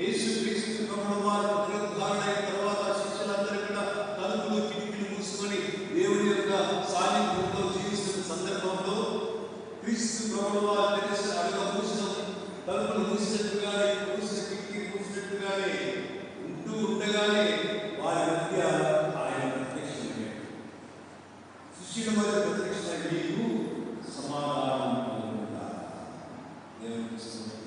యేసు క్రీస్తు ప్రభువు వారు తర్వాత శిష్యులందరూ కూడా తలుపులు కిటికీలు మూసుకొని దేవుని యొక్క సాన్నిధ్యంలో జీవిస్తున్న సందర్భంలో క్రీస్తు ప్రభువు వారు తెలిసిన అడుగు మూసిన తలుపులు మూసినట్టుగానే మూసిన కిటికీ మూసినట్టుగానే ఉంటూ ఉండగానే వారి మధ్య ఆయన ప్రత్యక్షమయ్యాడు శిష్యుల మధ్య ప్రత్యక్షమై నీకు సమాధానం కలుగునుగాక. దేవునికి స్తోత్రం.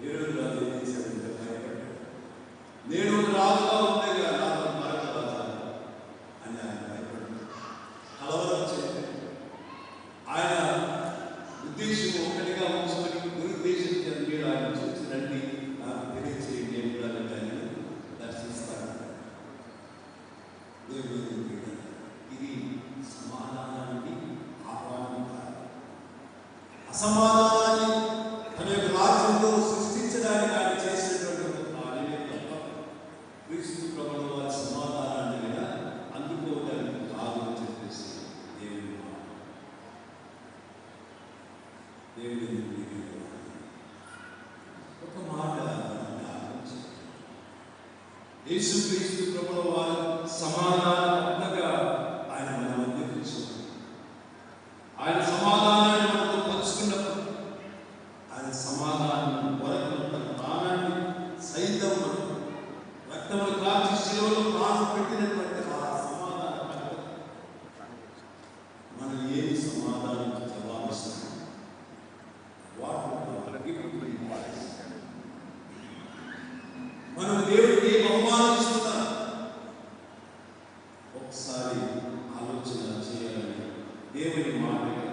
ఏడు రోజు నా నేను ఒక రాజుగా ఉండగా నాతో మరొక రాజా అని ఆయన భయపడ్డాడు కలవరం ఆయన ఉద్దేశం ఒకటిగా ఉంచుకొని దురుద్దేశం ఆయన చూసి నాకు తెలియచేయండి కూడా ఆయన ఇది సమాధానానికి ఆహ్వానం కాదు ఒక మాట మనం ఆలోచించాలి. యేసుక్రీస్తు ప్రభువు వారు సమాధానంగా ఒకసారి ఆలోచన చేయాలని దేవుని మాటగా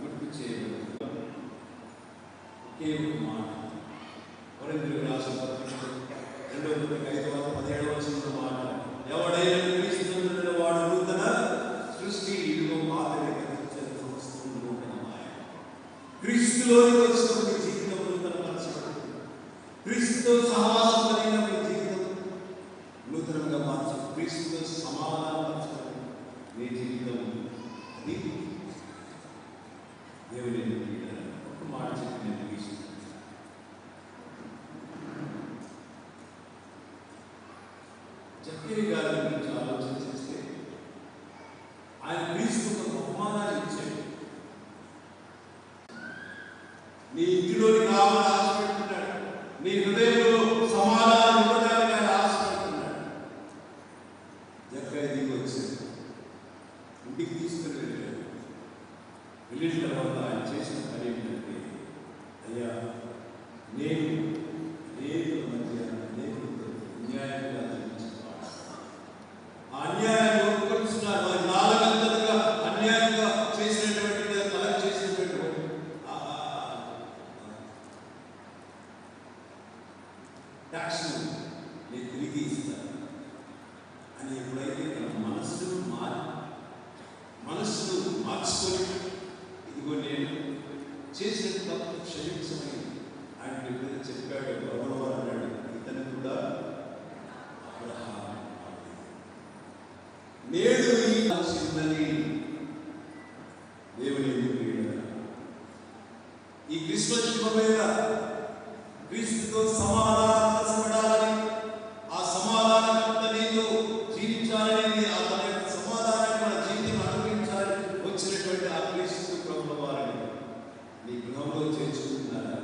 గుర్తు చేయడం ఒకే ఒక మాట వరంగల్ రాసిన పత్రిక రెండవ పత్రిక ఐదవ పదిహేడవ వచ్చిన మాట ఎవడైనా క్రీస్తునందున వాడు నూతన సృష్టి ఇదిగో మాదిరి వస్తువులు క్రీస్తులోని వచ్చినప్పుడు జీవితం నూతన పరచబడుతుంది క్రీస్తుతో సహవాసం కలిగినప్పుడు జీవితం నూతనంగా మార్చు క్రీస్తుతో సమాధానపరచబడి నీ జీవితం అది దేవుని ఒక మాట చెప్పి నేను ముగిస్తున్నాను. గారి గురించి ఆలోచన చేస్తే ఆయన క్రీస్తుకు ఒక ఇచ్చాడు. నీ ఇంటిలోని కావాలని నీ హృదయం ట్యాక్స్ నేను తిరిగి ఇస్తాను అని ఎప్పుడైతే తన మనస్సును మారి మనస్సును మార్చుకొని ఇదిగో నేను చేసిన తప్పు క్షమించమని ఆయన ఎప్పుడైతే చెప్పాడు గౌరవ అన్నాడు ఇతను కూడా నేడు ఈ ఆలోచిందని దేవుని ఈ క్రిస్మస్ శుభమైన? క్రీస్తుతో సమాధానం జీవించాలని ఆ తన యొక్క సమాధానాన్ని మన జీవితం అనుభవించాలని వచ్చినటువంటి ఆ క్రీస్తు ప్రభుల వారిని మీ గృహంలో చేర్చుకుంటున్నారా?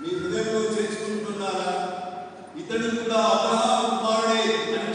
మీ హృదయంలో చేర్చుకుంటున్నారా? ఇతడు కూడా అబ్రహాము కుమారుడే అని